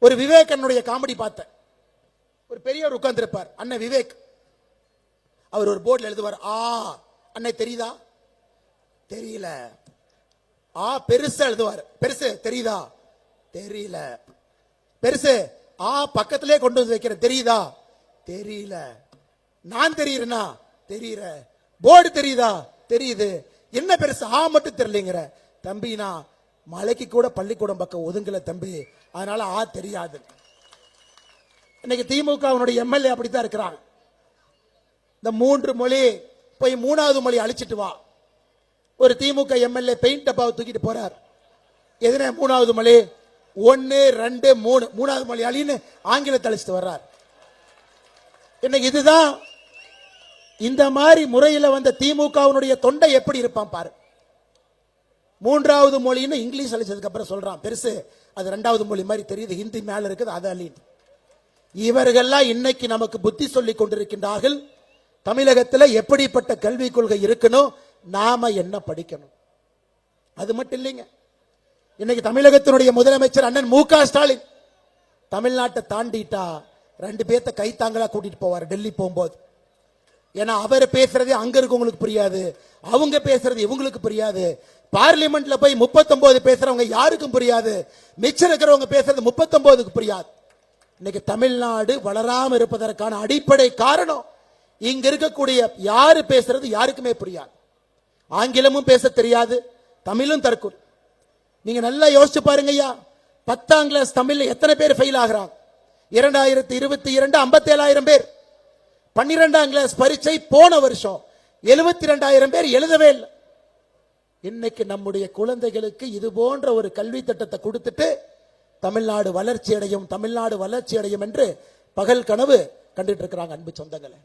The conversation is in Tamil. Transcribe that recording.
ஒரு விவேகனுடைய காமெடி பார்த்தேன் ஒரு பெரியவர் உட்கார்ந்துருப்பார் அண்ணன் விவேக். அவர் ஒரு போர்டில் எழுதுவார் ஆ. அண்ணன் தெரியுதா? தெரியல. ஆ பெருசா எழுதுவார். பெருசு தெரியுதா? தெரியல. பெருசு ஆ பக்கத்திலே கொண்டு வந்து வைக்கிற தெரியுதா? தெரியல. நான் தெரியுறேனா? தெரியற. போர்டு தெரியுதா? தெரியுது. என்ன பெருசு ஆ மட்டும் தெரியலங்கிற. தம்பி நான் மலைக்கு கூட பள்ளிக்கூடம் பக்கம் ஒதுங்கல தம்பி. அதனால ஆ தெரியாது. இன்னைக்கு திமுக அவனுடைய எம்எல்ஏ அப்படித்தான் இருக்கிறான். இந்த மூன்று மொழி போய் மூணாவது மொழி அழிச்சிட்டு வா. ஒரு திமுக எம்எல்ஏ பெயிண்ட் டப்பாவை தூக்கிட்டு போறார். எதுனா மூணாவது மொழி? ஒன்னு ரெண்டு மூணு. மூணாவது மொழி அழின்னு ஆங்கிலத்தை அழிச்சிட்டு வர்றார். இன்னைக்கு இதுதான் இந்த மாதிரி முறையில் வந்த திமுகவினுடைய தொண்டை எப்படி இருப்பான் பாரு. மூன்றாவது மொழின்னு இங்கிலீஷ் அழிச்சதுக்கப்புறம் சொல்கிறான் பெருசு. அது ரெண்டாவது மொழி மாதிரி தெரியுது. ஹிந்தி மேலே இருக்குது அது அழியுது. இவர்கள்லாம் இன்னைக்கு நமக்கு புத்தி சொல்லிக் கொண்டிருக்கின்றார்கள். தமிழகத்தில் எப்படிப்பட்ட கல்விக் கொள்கை இருக்கணும் நாம என்ன படிக்கணும்? அது மட்டும் இல்லைங்க. இன்னைக்கு தமிழகத்தினுடைய முதலமைச்சர் அண்ணன் மு க ஸ்டாலின் தமிழ்நாட்டை தாண்டிட்டா ரெண்டு பேர்த்த கைத்தாங்களா கூட்டிட்டு போவார் டெல்லி போகும்போது. ஏன்னா அவர் பேசுறது அங்க இருக்கவங்களுக்கு புரியாது. அவங்க பேசுறது இவங்களுக்கு புரியாது. பார்லிமெண்ட்ல போய் 39 பேசுறவங்க யாருக்கும் புரியாது. மிச்சம் இருக்கிறவங்க பேசுறது 39க்கு புரியாது. இன்னைக்கு தமிழ்நாடு வளராம இருப்பதற்கான அடிப்படை காரணம் இங்க இருக்கக்கூடிய யாரு பேசுறது யாருக்குமே புரியாது. ஆங்கிலமும் பேச தெரியாது தமிழும் தற்கொலை நீங்க நல்லா யோசிச்சு பாருங்க ஐயா பத்தாம் கிளாஸ் தமிழ்ல எத்தனை பேர் ஃபெயில் ஆகிறாங்க? இரண்டாயிரத்தி இருபத்தி இரண்டு ஐம்பத்தி ஏழாயிரம் பேர். பன்னிரெண்டாம் கிளாஸ் பரீட்சை போன வருஷம். எழுபத்தி ரெண்டாயிரம் பேர் எழுதவே இல்லை. இன்னைக்கு நம்முடைய குழந்தைகளுக்கு இது போன்ற ஒரு கல்வி திட்டத்தை கொடுத்துட்டு தமிழ்நாடு வளர்ச்சி அடையும் தமிழ்நாடு வளர்ச்சி அடையும் என்று பகல் கனவு கண்டுட்டு இருக்கிறாங்க அன்பு சொந்தங்களை.